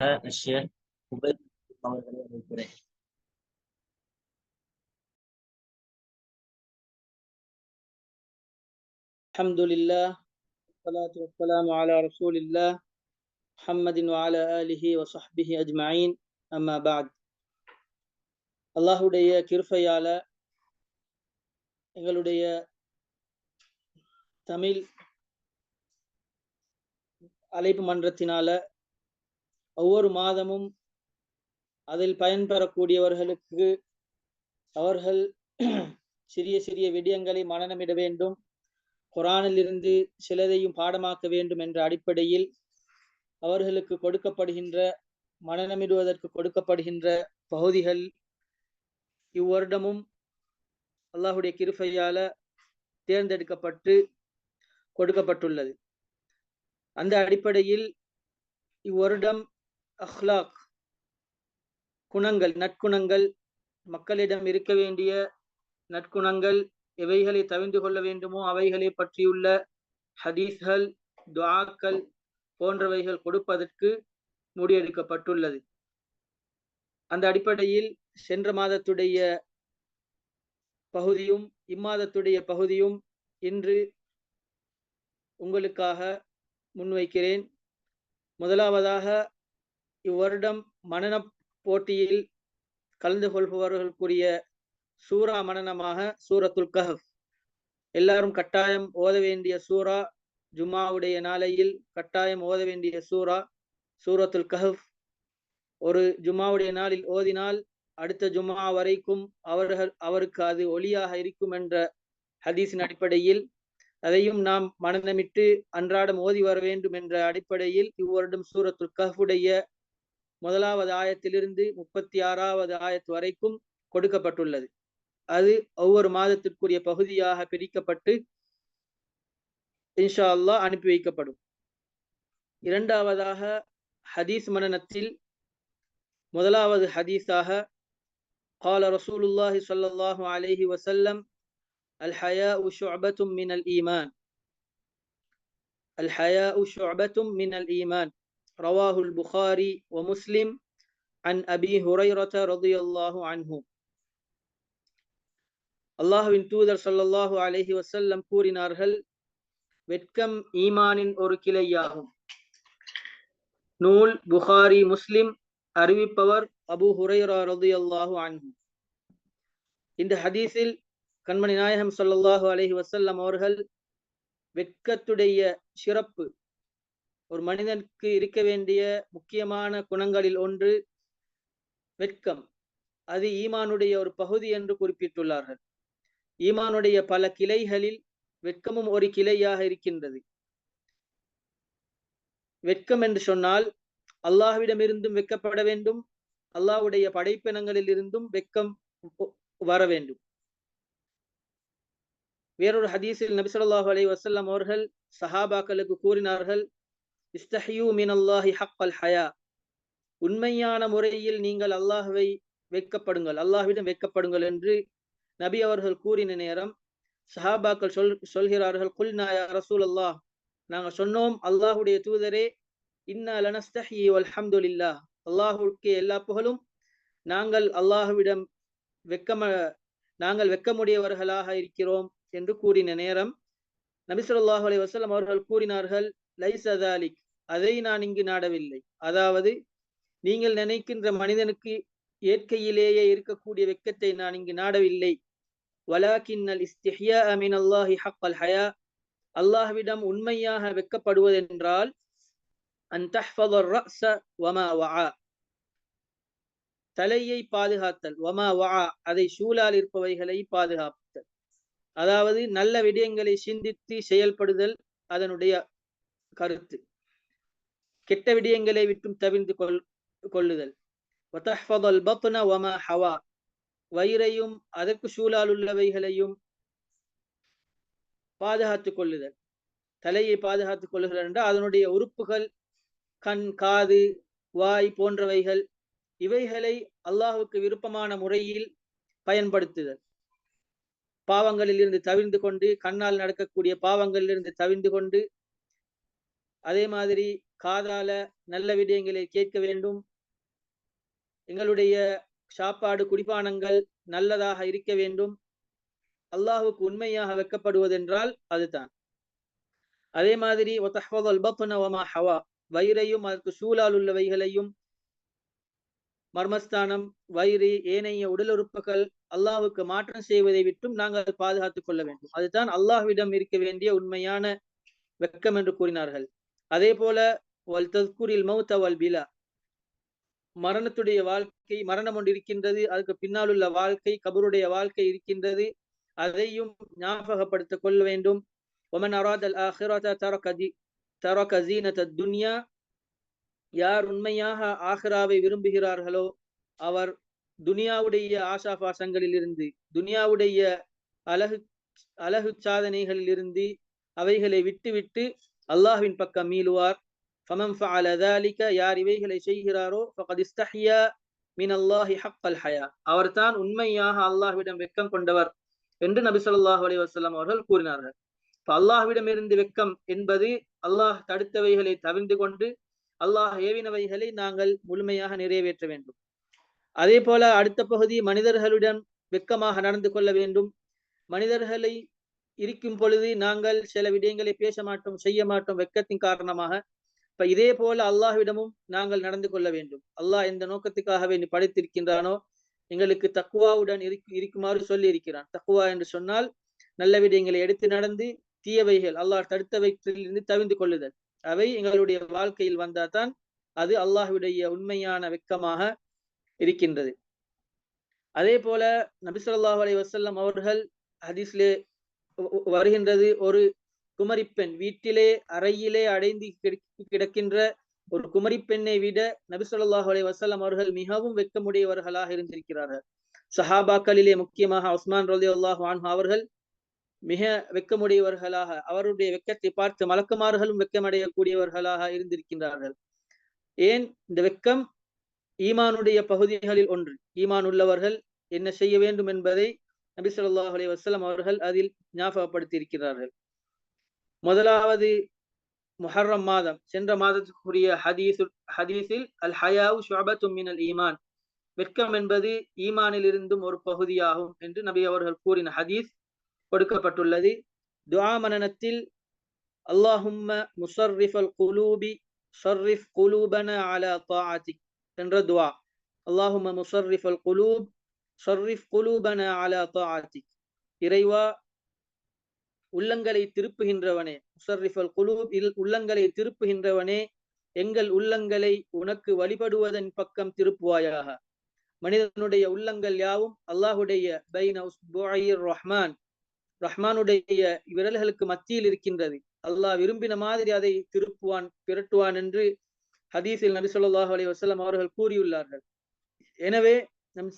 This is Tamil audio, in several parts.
الشيخ உபேத் அவர்களை அழைக்கிறேன் الحمد لله والصلاة والسلام على رسول الله محمد وعلى آله وصحبه أجمعين أما بعد அல்லாஹுடைய கிருஃபையால எங்களுடைய தமிழ் அழைப்பு மன்றத்தினால ஒவ்வொரு மாதமும் அதில் பயன்பெறக்கூடியவர்களுக்கு அவர்கள் சிறிய சிறிய விடயங்களை மனநமிட வேண்டும். குரானில் இருந்து சிலதையும் பாடமாக்க வேண்டும் என்ற அடிப்படையில் அவர்களுக்கு கொடுக்கப்படுகின்ற மனநமிடுவதற்கு கொடுக்கப்படுகின்ற பகுதிகள் இவ்வருடமும் அல்லாஹுடைய கிருப்பையால தேர்ந்தெடுக்கப்பட்டு கொடுக்கப்பட்டுள்ளது. அந்த அடிப்படையில் இவ்வருடம் அஹ்லாக் குணங்கள் நற்குணங்கள் மக்களிடம் இருக்க வேண்டிய நற்குணங்கள் எவைகளை தவிர்ந்து கொள்ள வேண்டுமோ அவைகளை பற்றியுள்ள ஹதீஸ்கள் துவாக்கள் போன்றவைகள் கொடுப்பதற்கு முடிவெடுக்கப்பட்டுள்ளது. அந்த அடிப்படையில் சென்ற மாதத்துடைய பகுதியும் இம்மாதத்துடைய பகுதியும் இன்று உங்களுக்காக முன்வைக்கிறேன். முதலாவதாக இவ்வருடம் மனநப் போட்டியில் கலந்து கொள்பவர்களுக்குரிய சூரா மனனமாக சூரத்துல் கஹப் எல்லாரும் கட்டாயம் ஓத வேண்டிய சூரா ஜும்மாவுடைய நாளையில் கட்டாயம் ஓத வேண்டிய சூரா சூரத்துல் கஹப் ஒரு ஜும்மாவுடைய நாளில் ஓதினால் அடுத்த ஜும்மா வரைக்கும் அவர்கள் அவருக்கு அது ஒளியாக இருக்கும் என்ற ஹதீஸின் அடிப்படையில் அதையும் நாம் மனநமிட்டு அன்றாடம் ஓதி வர வேண்டும் என்ற அடிப்படையில் இவ்வருடம் சூரத்துல் கஹ்வுடைய முதலாவது ஆயத்திலிருந்து முப்பத்தி ஆறாவது ஆயத்து வரைக்கும் கொடுக்கப்பட்டுள்ளது அது ஒவ்வொரு மாதத்திற்குரிய பகுதியாக பிரிக்கப்பட்டு இன்ஷா அல்லா அனுப்பி வைக்கப்படும் இரண்டாவதாக ஹதீஸ் மனனத்தில் முதலாவது ஹதீஸாக قال رسول الله صلى الله عليه وسلم الحياء شعبة من الإيمان الحياء شعبة من الإيمان رواه البخاري ومسلم عن أبي هريرة رضي الله عنه அல்லாஹுவின் தூதர் சொல்லல்லாஹு அலஹி வசல்லம் கூறினார்கள் வெட்கம் ஈமானின் ஒரு கிளையாகும் நூல் புகாரி முஸ்லிம் அறிவிப்பவர் அபு ஹுரைரா ரது அல்லாஹு அன்ஹு இந்த ஹதீஸில் கண்மணி நாயகம் சொல்லல்லாஹு அலஹி வசல்லம் அவர்கள் வெட்கத்துடைய சிறப்பு ஒரு மனிதனுக்கு இருக்க வேண்டிய முக்கியமான குணங்களில் ஒன்று வெட்கம். அது ஈமானுடைய ஒரு பகுதி என்று குறிப்பிட்டுள்ளார்கள். ஈமானுடைய பல கிளைகளில் வெட்கமும் ஒரு கிளையாக இருக்கின்றது. வெட்கம் என்று சொன்னால் அல்லாஹ்விடமிருந்தும் வெட்கப்பட வேண்டும். அல்லாஹ்வுடைய படைப்பினங்களில் இருந்தும் வெட்கம் வர வேண்டும். வேறொரு ஹதீஸில் நபிசல்லாஹு அலை வசல்லம் அவர்கள் சஹாபாக்களுக்கு கூறினார்கள் இஸ்தஹியூ மின் அல்லாஹி ஹக் ஹயா. உண்மையான முறையில் நீங்கள் அல்லாஹுவை வெட்கப்படுங்கள். அல்லாஹ்விடம் வெட்கப்படுங்கள் என்று நபி அவர்கள் கூறின நேரம் சஹாபாக்கள் சொல் சொல்கிறார்கள் குல் நாயா ரசூல் அல்லாஹ் நாங்கள் சொன்னோம் அல்லாஹுடைய தூதரே இன்னா லனஸ்தஹி அல்ஹம்துலில்லாஹ் அல்லாஹுக்கு எல்லா புகழும் நாங்கள் அல்லாஹுவிடம் வெக்கம நாங்கள் வெக்கமுடையவர்களாக இருக்கிறோம் என்று கூறின நேரம் நபிசுல்லாஹ் அலி வசலம் அவர்கள் கூறினார்கள் லைசதாலிக் அதை நான் இங்கு நாடவில்லை. அதாவது நீங்கள் நினைக்கின்ற மனிதனுக்கு இயற்கையிலேயே இருக்கக்கூடிய வெக்கத்தை நான் இங்கு நாடவில்லை. வலாக்கின்னல் இஸ்திஹ்யா மின் அல்லாஹி ஹக்கல் ஹயா. அல்லாஹ்விடம் உண்மையாக வெக்கப்படுவதென்றால் வமா தலையை பாதுகாத்தல் வமா வா அதை சூழால் இருப்பவைகளை பாதுகாத்தல். அதாவது நல்ல விடயங்களை சிந்தித்து செயல்படுதல் அதனுடைய கருத்து. கெட்ட விடயங்களை விட்டும் தவிர்ந்து கொள் கொள்ளுதல். வயிறையும் அதற்கு சூழால் உள்ளவைகளையும் பாதுகாத்துக் கொள்ளுதல். தலையை பாதுகாத்துக் கொள்ளுதல் என்றால் அதனுடைய உறுப்புகள் கண் காது வாய் போன்றவைகள் இவைகளை அல்லாஹுக்கு விருப்பமான முறையில் பயன்படுத்துதல். பாவங்களில் இருந்து தவிர்ந்து கொண்டு கண்ணால் நடக்கக்கூடிய பாவங்களில் இருந்து தவிர்ந்து கொண்டு அதே மாதிரி காதால நல்ல விடயங்களை கேட்க வேண்டும். எங்களுடைய சாப்பாடு குடிபானங்கள் நல்லதாக இருக்க வேண்டும். அல்லாஹுக்கு உண்மையாக வைக்கப்படுவதென்றால் அதுதான். அதே மாதிரி ஹவா வயிறையும் அதற்கு சூழால் உள்ளவைகளையும் மர்மஸ்தானம் வயிறு ஏனைய உடல் உறுப்புகள் அல்லாஹுக்கு மாற்றம் செய்வதை விட்டும் நாங்கள் பாதுகாத்துக் கொள்ள வேண்டும். அதுதான் அல்லாஹ்விடம் இருக்க வேண்டிய உண்மையான வெக்கம் என்று கூறினார்கள். அதே போல வல் தஸ்குரில் மௌத்த வல் பிலா. மரணத்துடைய வாழ்க்கை மரணம் ஒன்று இருக்கின்றது அதுக்கு பின்னால் உள்ள வாழ்க்கை கபருடைய வாழ்க்கை இருக்கின்றது. அதையும் ஞாபகப்படுத்திக் கொள்ள வேண்டும். ஒமன் அராத் அல் தரகதி துன்யா. யார் உண்மையாக ஆஹிராவை விரும்புகிறார்களோ அவர் துனியாவுடைய ஆசாபாசங்களில் இருந்து துனியாவுடைய அழகு அழகு சாதனைகளில் இருந்து அவைகளை விட்டுவிட்டு அல்லாஹ்வின் பக்கம் மீளுவார். ஃபமம் ஃபஅல தாலிக யார் இவைகளை செய்கிறாரோ ஃபகத் இஸ்தஹியா மின் அல்லாஹி ஹக்கல் ஹயா. அவர்தான் உண்மையாக அல்லாஹ்விடம் வெக்கம் கொண்டவர் என்று நபி சொல்லாஹ் அலி வசல்லாம் அவர்கள் கூறினார்கள். இப்போ அல்லாஹ்விடமிருந்து வெக்கம் என்பது அல்லாஹ் தடுத்தவைகளை தவிர்ந்து கொண்டு அல்லாஹ் ஏவினவைகளை நாங்கள் முழுமையாக நிறைவேற்ற வேண்டும். அதே போல அடுத்த பகுதி மனிதர்களுடன் வெக்கமாக நடந்து கொள்ள வேண்டும். மனிதர்களை இருக்கும் பொழுது நாங்கள் சில விடயங்களை பேச மாட்டோம் செய்ய மாட்டோம் வெக்கத்தின் காரணமாக. இப்ப இதே போல அல்லாஹ்விடமும் நாங்கள் நடந்து கொள்ள வேண்டும். அல்லாஹ் எந்த நோக்கத்துக்காகவே நீ படைத்திருக்கின்றானோ எங்களுக்கு தக்குவாவுடன் இருக்கு இருக்குமாறு சொல்லி இருக்கிறான் தக்குவா என்று சொன்னால் நல்ல விடயங்களை எடுத்து நடந்து தீயவைகள் அல்லாஹ் தடுத்தவைகளிலிருந்து தவிர்ந்து கொள்ளுதல். அவை எங்களுடைய வாழ்க்கையில் வந்தாதான் அது அல்லாஹுடைய உண்மையான வெக்கமாக இருக்கின்றது. அதே போல நபிசல்லாஹ் அலி வசல்லம் அவர்கள் ஹதீஸ்லே வருகின்றது. ஒரு குமரிப்பெண் வீட்டிலே அறையிலே அடைந்து கிடக்கின்ற ஒரு குமரிப்பெண்ணை விட நபி சொல்லாஹு அலைஹி அவர்கள் மிகவும் வெக்கமுடையவர்களாக இருந்திருக்கிறார்கள். சஹாபாக்களிலே முக்கியமாக உஸ்மான் ரலி அல்லாஹ் அவர்கள் மிக வெக்கமுடையவர்களாக அவருடைய வெக்கத்தை பார்த்து மலக்குமார்களும் வெக்கமடையக்கூடியவர்களாக இருந்திருக்கின்றார்கள். ஏன்? இந்த வெக்கம் ஈமானுடைய பகுதிகளில் ஒன்று. ஈமான் உள்ளவர்கள் என்ன செய்ய வேண்டும் என்பதை நபி சொல்லாஹ் அலி வசலம் அவர்கள் அதில் ஞாபகப்படுத்தியிருக்கிறார்கள். முதலாவது முஹர்ரம் மாதம். சென்ற மாதத்துக்குரிய ஹதீசு ஹதீஸில் அல் ஹயாவு ஷுபத்து மினல் ஈமான். வெட்கம் என்பது ஈமானில் இருந்தும் ஒரு பகுதியாகும் என்று நபி அவர்கள் கூறின ஹதீஸ் கொடுக்கப்பட்டுள்ளது. துஆ மனனத்தில் அல்லாஹும்ம முசர்ரிஃப் அல் குலூபி சர்ரிஃப் குலூபன அலா தாஅத்திக் என்ற துஆ. அல்லாஹும்ம முசர்ரிஃப் அல் குலூப் சர்ரிஃப் குலூபன அலா தாஅத்திக் இறைவா உள்ளங்களை திருப்புகின்றவனே. முசர்ரிஃப் அல் குலூப் உள்ளங்களை திருப்புகின்றவனே. எங்கள் உள்ளங்களை உனக்கு வழிபடுவதன் பக்கம் திருப்புவாயாக. மனிதனுடைய உள்ளங்கள் யாவும் அல்லாஹுடைய பைன ரஹ்மான். ரஹ்மானுடைய விரல்களுக்கு மத்தியில் இருக்கின்றது. அல்லாஹ் விரும்பின மாதிரி அதை திருப்புவான் பிரட்டுவான் என்று ஹதீஸில் நபி சொல்லாஹ் அலி வசலம் அவர்கள் கூறியுள்ளார்கள். எனவே நம்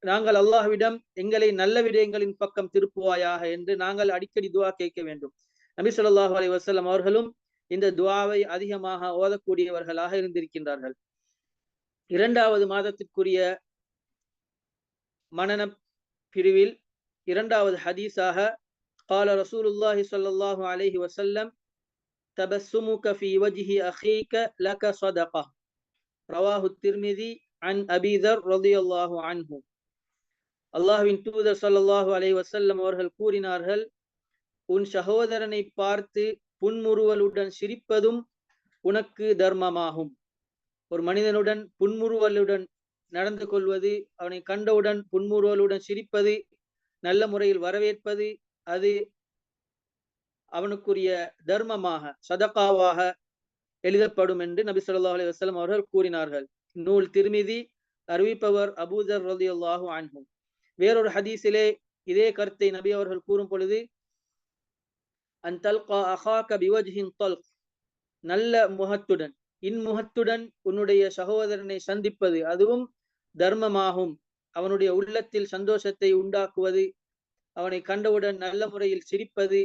நாங்கள் அல்லாஹ்விடம் எங்களை நல்ல விடயங்களின் பக்கம் திருப்புவாயாக என்று நாங்கள் அடிக்கடி துவா கேட்க வேண்டும் நபி சொல்லாஹு அலி வசல்லம் அவர்களும் இந்த துவாவை அதிகமாக ஓதக்கூடியவர்களாக இருந்திருக்கின்றார்கள் இரண்டாவது மாதத்திற்குரிய மனன பிரிவில் இரண்டாவது ஹதீஸாக قال رسول الله صلى الله عليه وسلم تبسمك في وجه أخيك لك صدقة رواه الترمذي அன் அபிதர் ரதி அல்லாஹு அன்ஹு அல்லாஹுவின் தூதர் சல்லாஹூ அலை வசல்லம் அவர்கள் கூறினார்கள் உன் சகோதரனை பார்த்து புன்முறுவலுடன் சிரிப்பதும் உனக்கு தர்மமாகும். ஒரு மனிதனுடன் புன்முறுவலுடன் நடந்து கொள்வது அவனை கண்டவுடன் புன்முறுவலுடன் சிரிப்பது நல்ல முறையில் வரவேற்பது அது அவனுக்குரிய தர்மமாக சதகாவாக எழுதப்படும் என்று நபி சொல்லா அலி வசலம் அவர்கள் கூறினார்கள். நூல் திருமிதி அறிவிப்பவர் அபூதர் ரதி அல்லாஹு அன்ஹும் வேறொரு ஹதீஸிலே இதே கருத்தை நபி அவர்கள் கூறும் பொழுது அன் தல்கா அஹாக பிவஜின் தல்க். நல்ல முகத்துடன் இன்முகத்துடன் உன்னுடைய சகோதரனை சந்திப்பது அதுவும் தர்மமாகும். அவனுடைய உள்ளத்தில் சந்தோஷத்தை உண்டாக்குவது அவனை கண்டவுடன் நல்ல முறையில் சிரிப்பது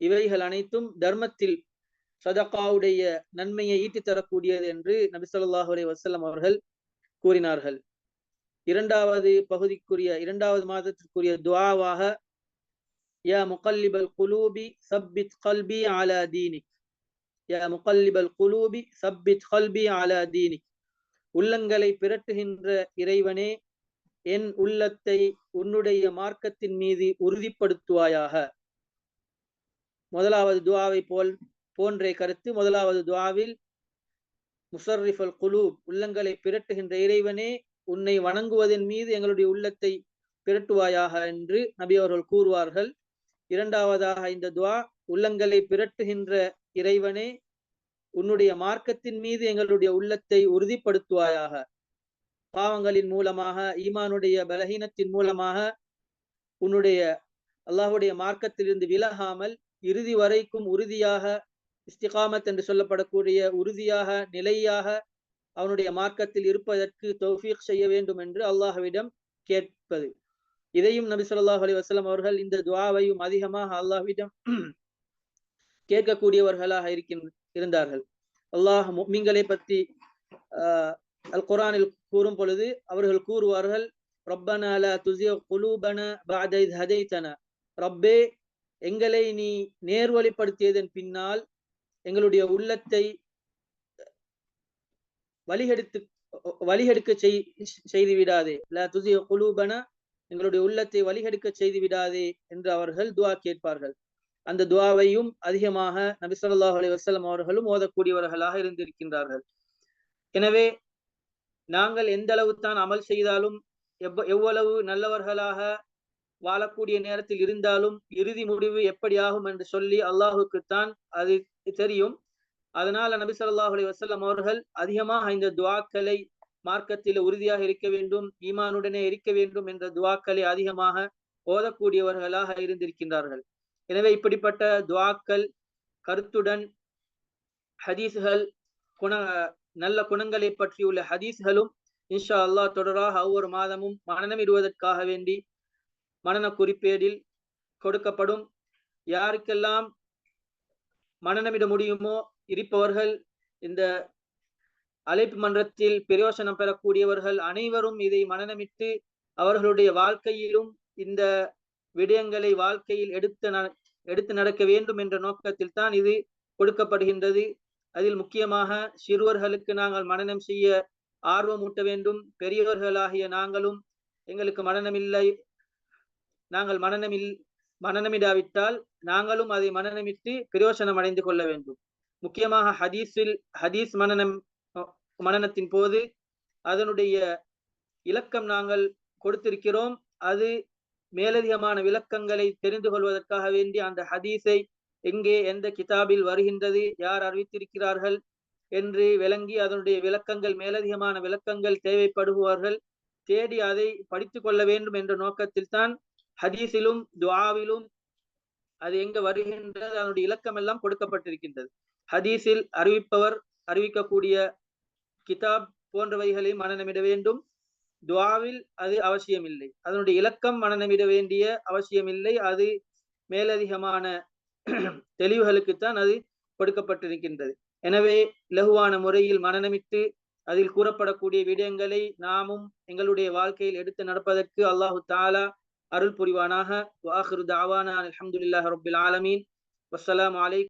இவைகள் அனைத்தும் தர்மத்தில் சதகாவுடைய நன்மையை ஈட்டி தரக்கூடியது என்று நபிசல்லாஹ் அலி வசலம் அவர்கள் கூறினார்கள். இரண்டாவது பகுதிக்குரிய இரண்டாவது மாதத்திற்குரிய துவாவாக யா முகல்லிபல் குலூபி சப்பித் கல்பி அலா தீனிக். யா முகல்லிபல் குலூபி சப்பித் கல்பி அலா தீனி உள்ளங்களை பிரட்டுகின்ற இறைவனே என் உள்ளத்தை உன்னுடைய மார்க்கத்தின் மீது உறுதிப்படுத்துவாயாக. முதலாவது துவாவை போல் போன்றே கருத்து. முதலாவது துவாவில் முசர்ரிஃப் அல் குலூப் உள்ளங்களை பிரட்டுகின்ற இறைவனே உன்னை வணங்குவதன் மீது எங்களுடைய உள்ளத்தை பிரட்டுவாயாக என்று நபி அவர்கள் கூறுவார்கள். இரண்டாவதாக இந்த துவா உள்ளங்களை பிரட்டுகின்ற இறைவனே உன்னுடைய மார்க்கத்தின் மீது எங்களுடைய உள்ளத்தை உறுதிப்படுத்துவாயாக பாவங்களின் மூலமாக ஈமானுடைய பலகீனத்தின் மூலமாக உன்னுடைய அல்லாஹுடைய மார்க்கத்திலிருந்து விலகாமல் இறுதி வரைக்கும் உறுதியாக இஸ்திகாமத் என்று சொல்லப்படக்கூடிய உறுதியாக நிலையாக அவனுடைய மார்க்கத்தில் இருப்பதற்கு தௌஃபீக் செய்ய வேண்டும் என்று அல்லாஹ்விடம் கேட்பது. இதையும் நபி சொல்லாஹ் அலி வசலம் அவர்கள் இந்த துவாவையும் அதிகமாக அல்லாஹ்விடம் கேட்கக்கூடியவர்களாக இருக்கின்ற இருந்தார்கள். அல்லாஹ் மீன்களை பற்றி ஆஹ் அல் குரானில் கூறும் பொழுது அவர்கள் கூறுவார்கள் ரப்பனா அல துசிய குலூபன பாத ஹதைத்தன. ரப்பே எங்களை நீ நேர்வழிப்படுத்தியதன் பின்னால் எங்களுடைய உள்ளத்தை வழிகெடுத்து வழிகெடுக்க செய் செய்து விடாதே லா துசிய குலூபன எங்களுடைய உள்ளத்தை வழிகெடுக்க செய்து விடாதே என்று அவர்கள் துவா கேட்பார்கள். அந்த துவாவையும் அதிகமாக நபிசல்லாஹ் அலி வசலம் அவர்களும் ஓதக்கூடியவர்களாக இருந்திருக்கின்றார்கள். எனவே நாங்கள் எந்த அளவு தான் அமல் செய்தாலும் எவ்வ எவ்வளவு நல்லவர்களாக வாழக்கூடிய நேரத்தில் இருந்தாலும் இறுதி முடிவு எப்படி ஆகும் என்று சொல்லி அல்லாஹுக்குத்தான் அது தெரியும். அதனால நபி சொல்லாஹ் அலி வசல்லம் அவர்கள் அதிகமாக இந்த துவாக்களை மார்க்கத்தில் உறுதியாக இருக்க வேண்டும் ஈமானுடனே இருக்க வேண்டும் என்ற துவாக்களை அதிகமாக ஓதக்கூடியவர்களாக இருந்திருக்கின்றார்கள். எனவே இப்படிப்பட்ட துவாக்கள் கருத்துடன் ஹதீஸ்கள் குண நல்ல குணங்களை பற்றியுள்ள ஹதீஸ்களும் இன்ஷா அல்லாஹ் தொடராக ஒவ்வொரு மாதமும் மனநம் இடுவதற்காக வேண்டி மனன குறிப்பேடில் கொடுக்கப்படும். யாருக்கெல்லாம் மனநமிட முடியுமோ? இருப்பவர்கள் இந்த அழைப்பு மன்றத்தில் பிரயோசனம் பெறக்கூடியவர்கள் அனைவரும் இதை மனநமிட்டு அவர்களுடைய வாழ்க்கையிலும் இந்த விடயங்களை வாழ்க்கையில் எடுத்து எடுத்து நடக்க வேண்டும் என்ற நோக்கத்தில் தான் இது கொடுக்கப்படுகின்றது. அதில் முக்கியமாக சிறுவர்களுக்கு நாங்கள் மனநம் செய்ய ஆர்வம் ஊட்ட வேண்டும். பெரியவர்களாகிய நாங்களும் எங்களுக்கு மனநமில்லை நாங்கள் மனநம் மனநமிடாவிட்டால் நாங்களும் அதை மனநமிட்டு பிரயோசனம் அடைந்து கொள்ள வேண்டும். முக்கியமாக ஹதீஸில் ஹதீஸ் மனநம் மனநத்தின் போது அதனுடைய இலக்கம் நாங்கள் கொடுத்திருக்கிறோம். அது மேலதிகமான விளக்கங்களை தெரிந்து கொள்வதற்காக வேண்டி அந்த ஹதீஸை எங்கே எந்த கிதாபில் வருகின்றது யார் அறிவித்திருக்கிறார்கள் என்று விளங்கி அதனுடைய விளக்கங்கள் மேலதிகமான விளக்கங்கள் தேவைப்படுபவர்கள் தேடி அதை படித்து கொள்ள வேண்டும் என்ற நோக்கத்தில் தான் ஹதீஸிலும் துவாவிலும் அது எங்க வருகின்றது அதனுடைய இலக்கம் எல்லாம் கொடுக்கப்பட்டிருக்கின்றது. ஹதீஸில் அறிவிப்பவர் அறிவிக்கக்கூடிய கிதாப் போன்றவைகளை மனநமிட வேண்டும். துவாவில் அது அவசியமில்லை. அதனுடைய இலக்கம் மனநமிட வேண்டிய அவசியமில்லை. அது மேலதிகமான தெளிவுகளுக்குத்தான் அது கொடுக்கப்பட்டிருக்கின்றது. எனவே இலகுவான முறையில் மனநமித்து அதில் கூறப்படக்கூடிய விடயங்களை நாமும் எங்களுடைய வாழ்க்கையில் எடுத்து நடப்பதற்கு அல்லாஹு தாலா அருள் புரிவானாக வாஹிரு தாவானா அலமதுல்லாஹ் ரபுல் ஆலமீன். வசலாம் அலைக்கும்